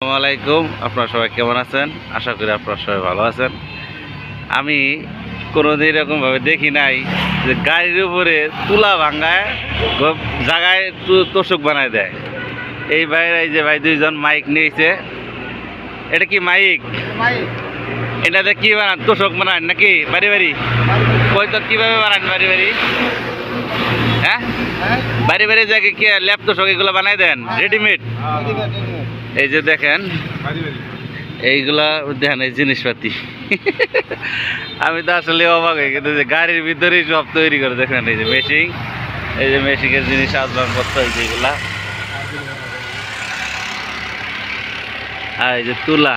আসসালামু আলাইকুম। আপনারা সবাই কেমন আছেন? আশা করি আপনারা সবাই ভালো আছেন। আমি কোনোদিন এরকমভাবে দেখি নাই যে গাড়ির উপরে তুলা ভাঙ্গায় জায়গায় তোষক বানায় দেয়। এই বাইরে এই যে ভাই দুইজন মাইক নিয়েছে। এটা কি মাইক? এটাতে কি বানান? তোষক বানান নাকি? বাড়ি বাড়ি? কই তো কীভাবে বানান বাড়ি বাড়ি? হ্যাঁ? বাড়ি বাড়ি জায়গায় কি ল্যাপ তোষক এগুলো বানায় দেন? রেডিমেড এই যে দেখেন, এইগুলা দেখেন, এই জিনিসপাতি। আমি তো আসলে অবাক হয়ে গেছে যে গাড়ির ভিতরেই সব তৈরি করে দেখেন, এই যে মেশিন এই যে মেশিনের জিনিস আসবাবপত্র এই যে এগুলা। আর এই যে তুলা।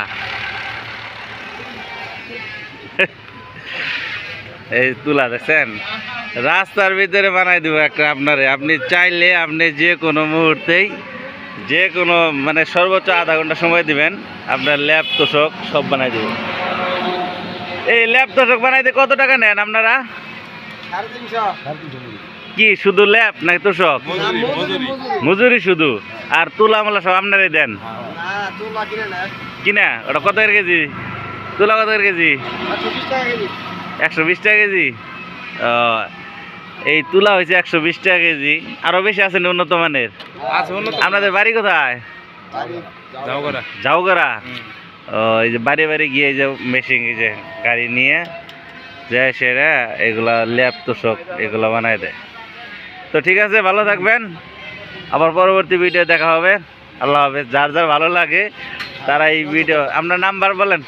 এই তুলা, দেখছেন? রাস্তার ভিতরে বানাই দেবো একটা আপনারে। আপনি চাইলে আপনি যে কোনো মুহূর্তেই যে কোনো মানে সর্বোচ্চ আধা ঘণ্টা সময় দিবেন, আপনার ল্যাব তোষক সব বানাই দেবো। এই ল্যাব তোষক বানাইতে কত টাকা নেন আপনারা? কি, শুধু ল্যাব নাকি তোষক? মজুরি শুধু। আর তুলা মালা সব আপনারাই দেন। কিনা? ওটা কত কেজি? তুলা কত কেজি? একশো বিশ টাকা কেজি। এই তুলা হয়েছে একশো বিশ টাকা কেজি। আরও বেশি আছে না উন্নত মানের? আপনাদের বাড়ি কোথায়? যাওগরা ও এই যে বাড়ি বাড়ি গিয়ে এই যে মেশিন এই যে গাড়ি নিয়ে যায় সেরা এগুলা ল্যাপ তোষক এগুলো বানায় দেয়। তো ঠিক আছে ভালো থাকবেন। আবার পরবর্তী ভিডিও দেখা হবে। আল্লাহ হাফেজ। যার যার ভালো লাগে তারা এই ভিডিও আপনার নাম্বার বলেন।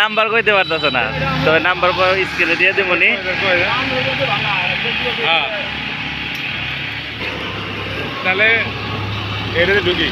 নাম্বার কইতে পারতাস না। তবে নাম্বার স্ক্রিনে দিয়ে দেবনি তাহলে এর ঢুকি।